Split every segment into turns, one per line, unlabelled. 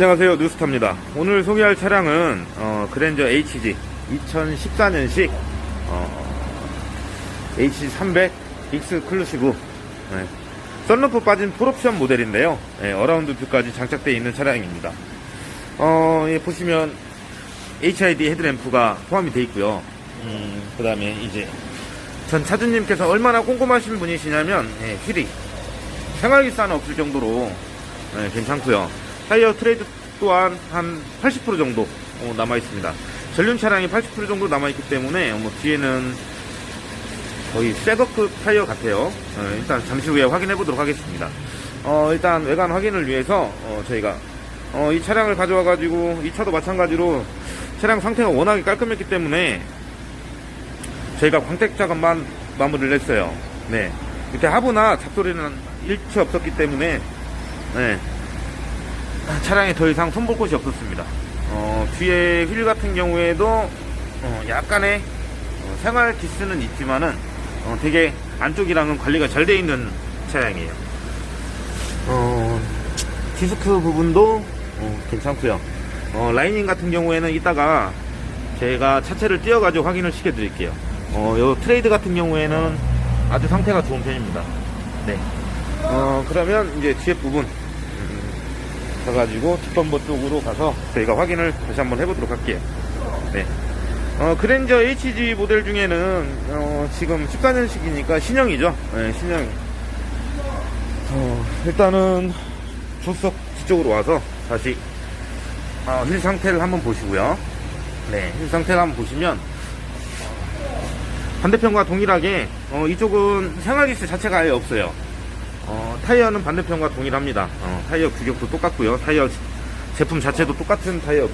안녕하세요. 뉴스타입니다. 오늘 소개할 차량은 어, 그랜저 HG 2014년식 어, HG300 익스클루시브 네. 썬루프 빠진 풀옵션 모델인데요. 네, 어라운드 뷰까지 장착되어 있는 차량입니다. 어, 예, 보시면 HID 헤드램프가 포함이 되어 있고요. 그 다음에 이제 전 차주님께서 얼마나 꼼꼼하신 분이시냐면 예, 휠이 생활기스 하나 없을 정도로 네, 괜찮고요. 타이어 트레이드 또한 한 80% 정도 어, 남아 있습니다. 전륜 차량이 80% 정도 남아 있기 때문에 뭐 뒤에는 거의 새거급 타이어 같아요. 어, 일단 잠시 후에 확인해 보도록 하겠습니다. 어, 일단 외관 확인을 위해서 어, 저희가 어, 이 차량을 가져와 가지고 이 차도 마찬가지로 차량 상태가 워낙에 깔끔했기 때문에 저희가 광택 작업만 마무리를 했어요. 네. 밑에 하부나 잡소리는 일체 없었기 때문에 네. 차량에 더 이상 손볼 곳이 없었습니다. 어, 뒤에 휠 같은 경우에도 어, 약간의 어, 생활 기스는 있지만은 어, 되게 안쪽이랑은 관리가 잘 되어 있는 차량이에요. 어, 디스크 부분도 어, 괜찮고요. 어, 라이닝 같은 경우에는 이따가 제가 차체를 띄어가지고 확인을 시켜드릴게요. 어, 요 트레이드 같은 경우에는 아주 상태가 좋은 편입니다. 네. 어, 그러면 이제 뒤에 부분 음, 가가지고 뒷범버 쪽으로 가서 저희가 확인을 다시 한번 해보도록 할게요. 네. 어, 그랜저 HG 모델 중에는 어, 지금 14년식이니까 신형이죠. 네, 신형. 어, 일단은 조석 뒤쪽으로 와서 다시 어, 휠 상태를 한번 보시고요. 네, 휠 상태를 한번 보시면 반대편과 동일하게 어, 이쪽은 생활기스 자체가 아예 없어요. 어, 타이어는 반대편과 동일합니다. 어, 타이어 규격도 똑같고요. 타이어 제품 자체도 똑같은 타이어.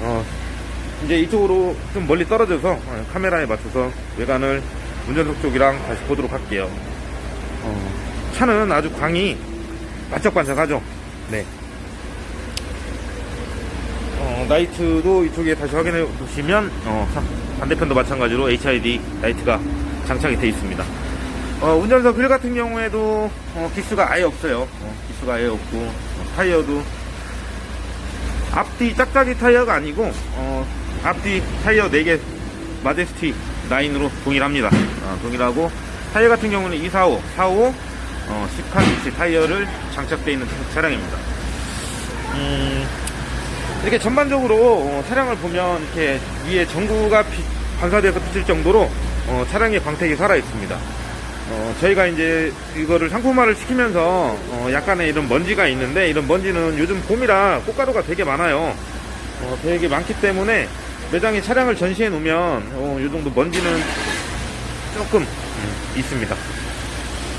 어, 이제 이쪽으로 좀 멀리 떨어져서 어, 카메라에 맞춰서 외관을 운전석 쪽이랑 다시 보도록 할게요. 어, 차는 아주 광이 반짝반짝하죠. 네. 어, 나이트도 이쪽에 다시 확인해 보시면 어, 사- 반대편도 마찬가지로 HID 라이트가 장착이 되어 있습니다. 어, 운전석 휠 같은 경우에도 어, 기스가 아예 없어요. 어, 기스가 아예 없고 어, 타이어도 앞뒤 짝짝이 타이어가 아니고 어, 앞뒤 타이어 4개 마제스티 라인으로 동일합니다. 어, 동일하고 타이어 같은 경우는 245, 45, 어, 18인치 타이어를 장착되어 있는 차량입니다. 음, 이렇게 전반적으로 어, 차량을 보면 이렇게 위에 전구가 비- 반사돼서 비칠 정도로 어, 차량의 광택이 살아 있습니다. 어, 저희가 이제 이거를 상품화를 시키면서 어, 약간의 이런 먼지가 있는데 이런 먼지는 요즘 봄이라 꽃가루가 되게 많아요. 어, 되게 많기 때문에 매장에 차량을 전시해 놓으면 어, 이 정도 먼지는 조금 음, 있습니다.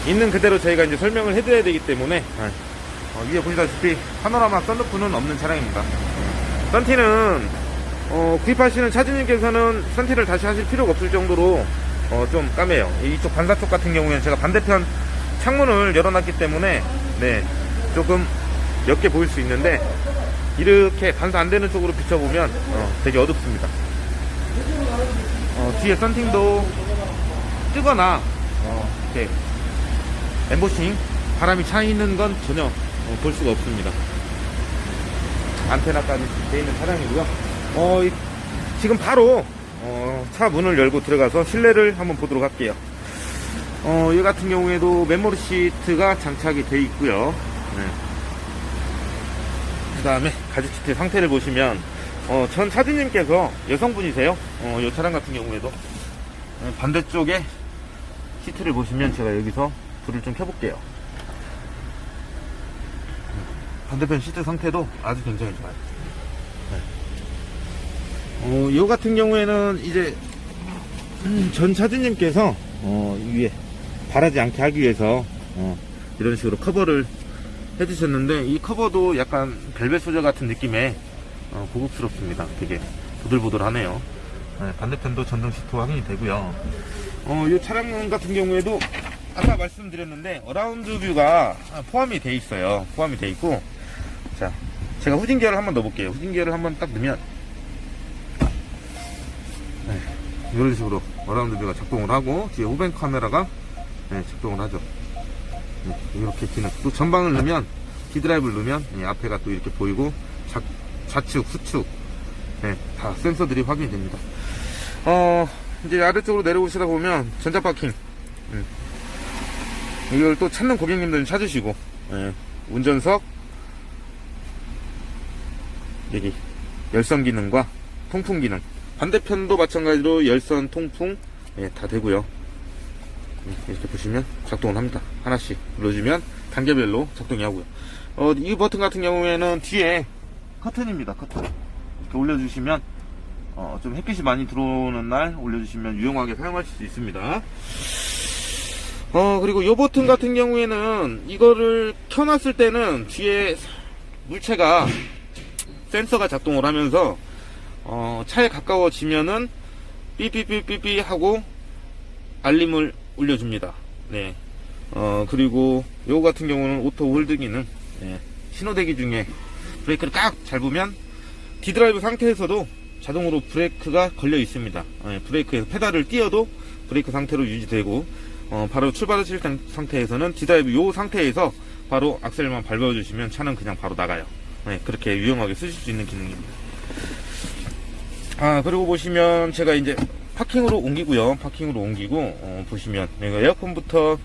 있는 그대로 저희가 이제 설명을 해드려야 되기 때문에 어, 위에 보시다시피 파노라마 썬루프는 없는 차량입니다. 썬티는 어, 구입하시는 차주님께서는 썬티를 다시 하실 필요가 없을 정도로 어, 좀 까매요. 이쪽 반사 쪽 같은 경우에는 제가 반대편 창문을 열어놨기 때문에 네 조금 옅게 보일 수 있는데 이렇게 반사 안 되는 쪽으로 비춰보면 어, 되게 어둡습니다. 어, 뒤에 썬팅도 뜨거나 어, 이렇게 엠보싱 바람이 차 있는 건 전혀 어, 볼 수가 없습니다. 안테나까지 되어 있는 차량이고요. 어, 이- 지금 바로 어, 차 문을 열고 들어가서 실내를 한번 보도록 할게요. 어, 이 같은 경우에도 메모리 시트가 장착이 되어 있고요. 그 다음에 가죽 시트 상태를 보시면 어, 전 차주님께서 여성분이세요. 어, 이 차량 같은 경우에도 어, 반대쪽에 시트를 보시면 제가 여기서 불을 좀 켜볼게요. 반대편 시트 상태도 아주 굉장히 좋아요. 네. 어, 요 같은 경우에는 이제 음, 전 차주님께서 어, 이 위에 바라지 않게 하기 위해서 어, 이런 식으로 커버를 해주셨는데 이 커버도 약간 벨벳 소재 같은 느낌의 어, 고급스럽습니다. 되게 보들보들하네요. 네, 반대편도 전동 시트 확인이 되고요. 어, 이 차량 같은 경우에도 아까 말씀드렸는데 어라운드 뷰가 포함이 돼 있어요. 포함이 돼 있고 자 제가 후진 기어를 한번 넣어볼게요. 후진 기어를 한번 딱 넣으면 네, 이런 식으로 어라운드 뷰가 작동을 하고 뒤에 후방 카메라가 네, 작동을 하죠. 네, 이렇게 기능. 또 전방을 넣으면 D드라이브를 누르면 예, 앞에가 또 이렇게 보이고 좌, 좌측, 후측 예, 다 센서들이 확인이 됩니다. 어, 이제 아래쪽으로 내려오시다 보면 전자 파킹 음. 이걸 또 찾는 고객님들은 찾으시고 예, 운전석 여기 열선 기능과 통풍 기능 반대편도 마찬가지로 열선 통풍 예, 다 되고요. 음, 이렇게 보시면 작동을 합니다. 하나씩 눌러주면 단계별로 작동이 하고요. 어, 이 버튼 같은 경우에는 뒤에 커튼입니다 커튼. 이렇게 올려주시면 어, 좀 햇빛이 많이 들어오는 날 올려주시면 유용하게 사용하실 수 있습니다. 어 그리고 이 버튼 같은 경우에는 이거를 켜놨을 때는 뒤에 물체가 센서가 작동을 하면서 어, 차에 가까워지면은 삐삐삐삐삐 하고 알림을 울려줍니다. 네. 어 그리고 요거 같은 경우는 오토 홀드 기능 네. 신호대기 중에 브레이크를 깍 밟으면 디드라이브 상태에서도 자동으로 브레이크가 걸려 있습니다. 네, 브레이크에서 페달을 띄어도 브레이크 상태로 유지되고 어, 바로 출발하실 상- 상태에서는 디드라이브 요 상태에서 바로 악셀만 밟아주시면 차는 그냥 바로 나가요. 네, 그렇게 유용하게 쓰실 수 있는 기능입니다. 아 그리고 보시면 제가 이제 파킹으로 옮기고요. 파킹으로 옮기고 어, 보시면 여기가 에어컨부터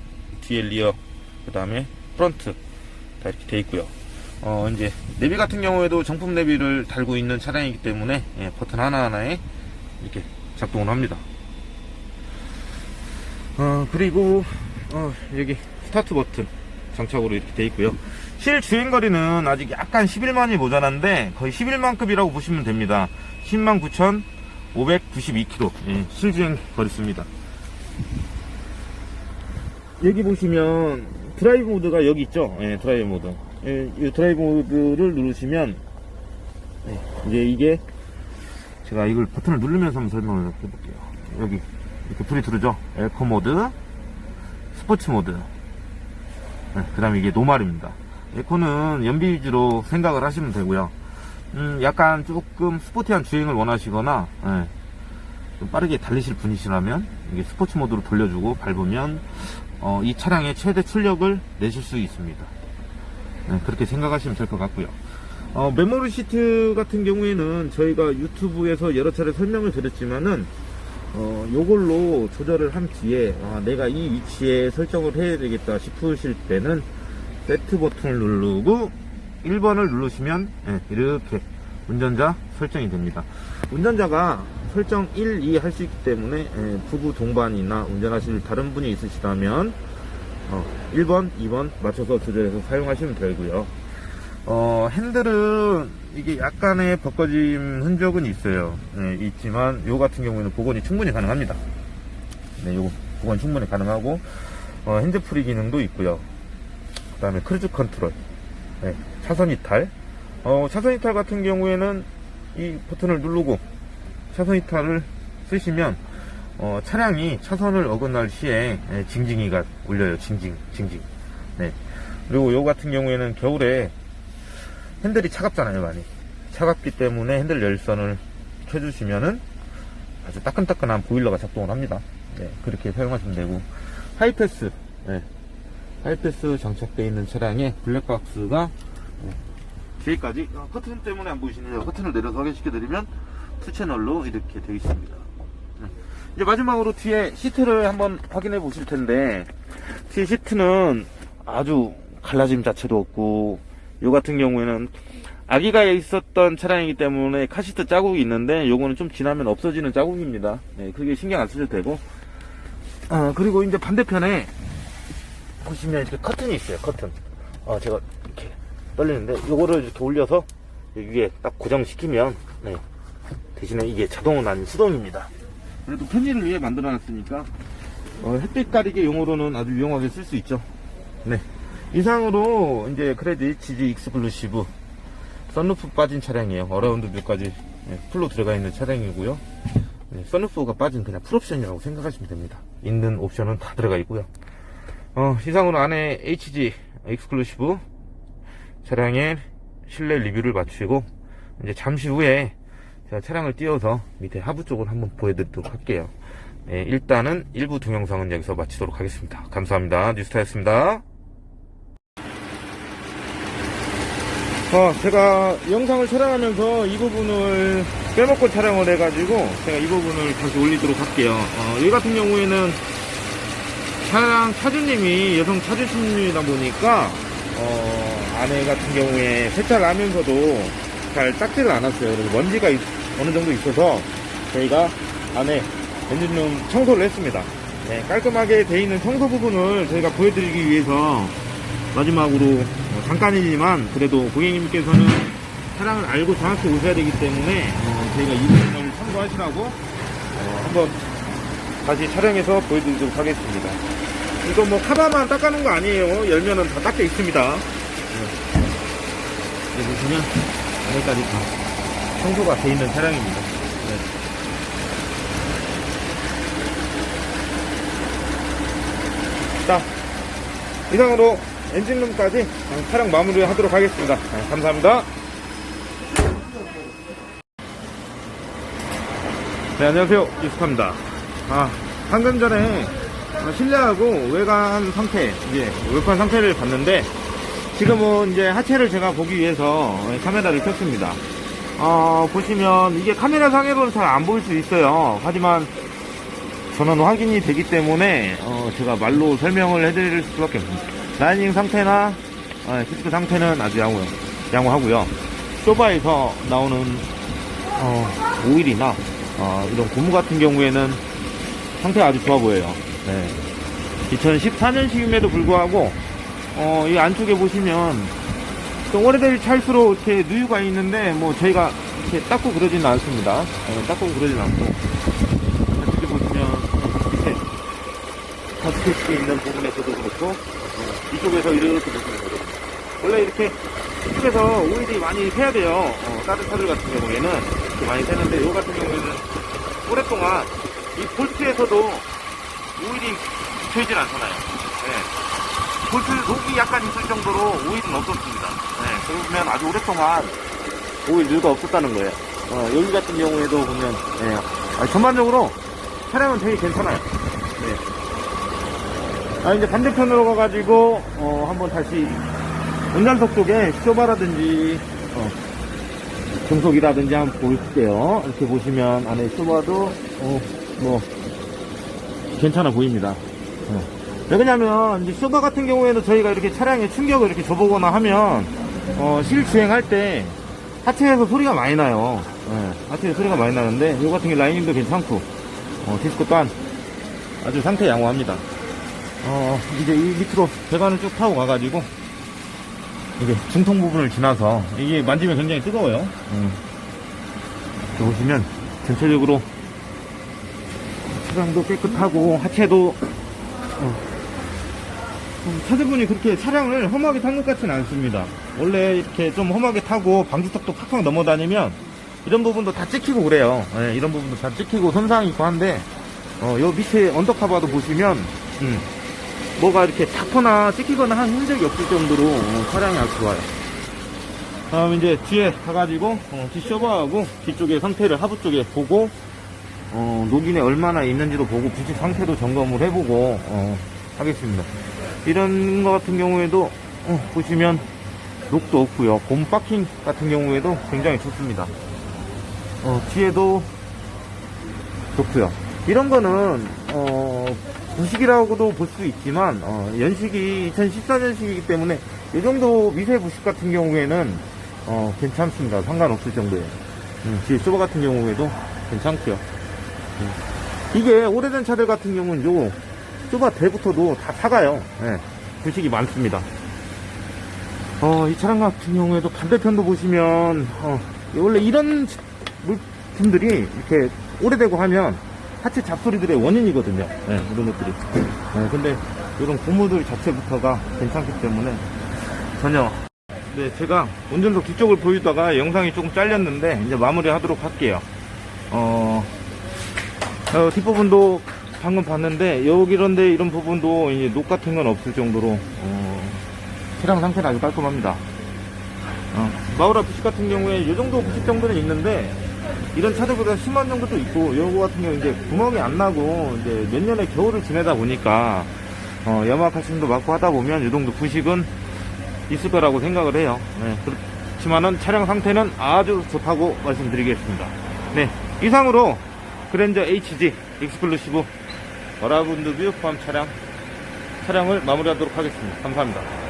뒤에 리어 그 다음에 프런트 다 이렇게 돼 있고요. 어 이제 내비 같은 경우에도 정품 내비를 달고 있는 차량이기 때문에 예, 버튼 하나하나에 이렇게 작동을 합니다. 어 그리고 어, 여기 스타트 버튼 장착으로 이렇게 돼 있고요. 실 주행거리는 아직 약간 11만이 모자란데 거의 11만급이라고 보시면 됩니다. 10만 9,592km 예, 실주행 거리습니다. 여기 보시면 드라이브 모드가 여기 있죠? 예, 드라이브 모드. 예, 이 드라이브 모드를 누르시면 예, 이제 이게 제가 이걸 버튼을 누르면서 한번 설명을 해볼게요. 여기 이렇게 불이 들어오죠? 에코 모드, 스포츠 모드. 그 다음에 이게 노말입니다. 에코는 연비 위주로 생각을 하시면 되고요. 음, 약간 조금 스포티한 주행을 원하시거나, 예, 좀 빠르게 달리실 분이시라면, 이게 스포츠 모드로 돌려주고 밟으면, 어, 이 차량의 최대 출력을 내실 수 있습니다. 예, 그렇게 생각하시면 될 것 같고요. 어, 메모리 시트 같은 경우에는 저희가 유튜브에서 여러 차례 설명을 드렸지만은, 어, 요걸로 조절을 한 뒤에, 아, 내가 이 위치에 설정을 해야 되겠다 싶으실 때는, 세트 버튼을 누르고, 1번을 누르시면, 예, 이렇게 운전자 설정이 됩니다. 운전자가 설정 1, 2 할 수 있기 때문에, 예, 부부 동반이나 운전하실 다른 분이 있으시다면, 어, 1번, 2번 맞춰서 조절해서 사용하시면 되고요. 어, 핸들은 이게 약간의 벗겨짐 흔적은 있어요. 네, 있지만 요 같은 경우에는 복원이 충분히 가능합니다. 네, 요거 복원 충분히 가능하고 어, 핸드프리 기능도 있고요. 그 다음에 크루즈 컨트롤, 네, 차선 이탈. 어, 차선 이탈 같은 경우에는 이 버튼을 누르고 차선 이탈을 쓰시면 어, 차량이 차선을 어긋날 시에 예, 징징이가 울려요. 징징, 징징. 네. 그리고 요 같은 경우에는 겨울에 핸들이 차갑잖아요, 많이. 차갑기 때문에 핸들 열선을 켜주시면은 아주 따끈따끈한 보일러가 작동을 합니다. 네, 그렇게 사용하시면 되고. 하이패스, 네. 하이패스 장착되어 있는 차량에 블랙박스가 네, 뒤에까지 어, 커튼 때문에 안 보이시네요. 커튼을 내려서 확인시켜드리면 투 채널로 이렇게 되어 있습니다. 네. 이제 마지막으로 뒤에 시트를 한번 확인해 보실 텐데 뒤에 시트는 아주 갈라짐 자체도 없고 요 같은 경우에는 아기가 있었던 차량이기 때문에 카시트 자국이 있는데 요거는 좀 지나면 없어지는 자국입니다. 네, 그게 신경 안 쓰셔도 되고 어, 그리고 이제 반대편에 보시면 이렇게 커튼이 있어요. 커튼. 어, 제가 이렇게 떨리는데 요거를 이렇게 올려서 위에 딱 고정시키면 네, 대신에 이게 자동은 아닌 수동입니다. 그래도 편의를 위해 만들어 놨으니까 어, 햇빛 가리개 용으로는 아주 유용하게 쓸 수 있죠. 네. 이상으로 이제 크레딧 GG 익스클루시브 썬루프 빠진 차량이에요. 어라운드 뷰까지 네, 풀로 들어가 있는 차량이고요. 네, 썬루프가 빠진 그냥 풀옵션이라고 생각하시면 됩니다. 있는 옵션은 다 들어가 있고요. 어, 이상으로 안에 HG 익스클루시브 차량의 실내 리뷰를 마치고 이제 잠시 후에 제가 차량을 띄워서 밑에 하부 쪽을 한번 보여드리도록 할게요. 네, 일단은 일부 동영상은 여기서 마치도록 하겠습니다. 감사합니다. 뉴스타였습니다. 어, 제가 영상을 촬영하면서 이 부분을 빼먹고 촬영을 해가지고 제가 이 부분을 다시 올리도록 할게요. 어, 이 같은 경우에는 차량 차주님이 여성 차주님이다 보니까 어, 아내 같은 경우에 세차를 하면서도 잘 닦지를 않았어요. 그래서 먼지가 있- 어느 정도 있어서 저희가 안에 엔진룸 청소를 했습니다. 네, 깔끔하게 돼 있는 청소 부분을 저희가 보여드리기 위해서 마지막으로 어, 잠깐이지만 그래도 고객님께서는 차량을 알고 정확히 오셔야 되기 때문에 어, 저희가 이 부분을 참고하시라고 어, 한번 다시 촬영해서 보여드리도록 하겠습니다. 이거 뭐 카바만 닦아놓은 거 아니에요. 열면은 다 닦여 있습니다. 네. 여기 보시면 안에까지 다 청소가 돼 있는 차량입니다. 네. 자, 이상으로 엔진룸까지 촬영 마무리 하도록 하겠습니다. 네, 감사합니다. 네, 안녕하세요. 이스카입니다. 아, 방금 전에 실내하고 외관 상태, 이제 외관 상태를 봤는데, 지금은 이제 하체를 제가 보기 위해서 카메라를 켰습니다. 어, 보시면 이게 카메라 상으로는 잘 안 보일 수 있어요. 하지만 저는 확인이 되기 때문에 어, 제가 말로 설명을 해드릴 수밖에 없습니다. 라이닝 상태나 어, 디스크 상태는 아주 양호, 양호하고요. 쇼바에서 나오는 어, 오일이나 어, 이런 고무 같은 경우에는 상태가 아주 좋아 보여요. 네. 2014년식임에도 불구하고 어, 이 안쪽에 보시면 좀 오래될 차일수록 이렇게 누유가 있는데 뭐 저희가 이렇게 닦고 그러지는 않습니다. 네, 닦고 그러지는 않고 이렇게 보시면 밑에 터치패치 있는 부분에서도 그렇고 어, 이쪽에서 이렇게 보시면 되거든요. 원래 이렇게 이쪽에서 오일이 많이 새야 돼요. 어, 다른 차들 같은 경우에는 이렇게 많이 새는데 이 같은 경우에는 오랫동안 이 볼트에서도 오일이 붙어있진 않잖아요. 네. 볼트 녹이 약간 있을 정도로 오일은 없었습니다. 네, 그러면 아주 오랫동안 오일 누가 없었다는 거예요. 어, 여기 같은 경우에도 보면, 네, 아, 전반적으로 차량은 되게 괜찮아요. 네. 아, 이제 반대편으로 가가지고, 어, 한번 다시 운전석 쪽에 쇼바라든지, 어, 중속이라든지 한번 볼게요. 이렇게 보시면 안에 쇼바도, 어, 뭐, 괜찮아 보입니다. 어. 왜 그러냐면 이제 쇼바 같은 경우에는 저희가 이렇게 차량에 충격을 이렇게 줘보거나 하면 어, 실주행할 때 하체에서 소리가 많이 나요. 예, 하체에서 소리가 많이 나는데 이 같은 게 라이닝도 괜찮고 어, 디스크 또한 아주 상태 양호합니다. 어, 이제 이 밑으로 배관을 쭉 타고 가가지고 이게 중통 부분을 지나서 이게 만지면 굉장히 뜨거워요. 음. 이렇게 보시면 전체적으로 차량도 깨끗하고 하체도 어, 음, 차주분이 그렇게 차량을 험하게 탄 것 같지는 않습니다. 원래 이렇게 좀 험하게 타고 방지턱도 팍팍 넘어다니면 이런 부분도 다 찍히고 그래요. 예, 이런 부분도 다 찍히고 손상이 있고 한데 어, 요 밑에 언더카바도 보시면 음, 뭐가 이렇게 타거나 찍히거나 한 흔적이 없을 정도로 어, 차량이 아주 좋아요. 다음 이제 뒤에 가가지고 어, 뒷쇼버하고 뒤쪽의 상태를 하부 쪽에 보고 어, 녹인에 얼마나 있는지도 보고 부식 상태도 점검을 해보고 어, 하겠습니다. 이런 거 같은 경우에도 어, 보시면 녹도 없고요. 곰 파킹 같은 경우에도 굉장히 좋습니다. 어, 뒤에도 좋고요. 이런 거는 어, 부식이라고도 볼 수 있지만 어, 연식이 2014년식이기 때문에 이 정도 미세 부식 같은 경우에는 어, 괜찮습니다. 상관없을 정도예요. 음, 뒤에 쇼버 같은 경우에도 괜찮고요. 음. 이게 오래된 차들 같은 경우는 요 쇼바 대부터도 다 사가요. 예, 부식이 많습니다. 어, 이 차량 같은 경우에도 반대편도 보시면 어, 원래 이런 물품들이 이렇게 오래되고 하면 하체 잡소리들의 원인이거든요. 예, 이런 것들이. 예, 근데 이런 고무들 자체부터가 괜찮기 때문에 전혀 네, 제가 운전석 뒤쪽을 보이다가 영상이 조금 잘렸는데 이제 마무리 하도록 할게요. 어, 어, 뒷부분도 방금 봤는데 여기 이런데 이런 부분도 이제 녹 같은 건 없을 정도로 어, 차량 상태는 아주 깔끔합니다. 어, 마우라 부식 같은 경우에 이 정도 부식 정도는 있는데 이런 차들보다 심한 정도도 있고 요거 같은 경우 이제 구멍이 안 나고 이제 몇 년의 겨울을 지내다 보니까 어, 염화 칼슘도 맞고 하다 보면 이 정도 부식은 있을 거라고 생각을 해요. 네, 그렇지만은 차량 상태는 아주 좋다고 말씀드리겠습니다. 네, 이상으로 그랜저 HG 익스클루시브 어라운드 뷰 포함 차량 차량을 마무리하도록 하겠습니다. 감사합니다.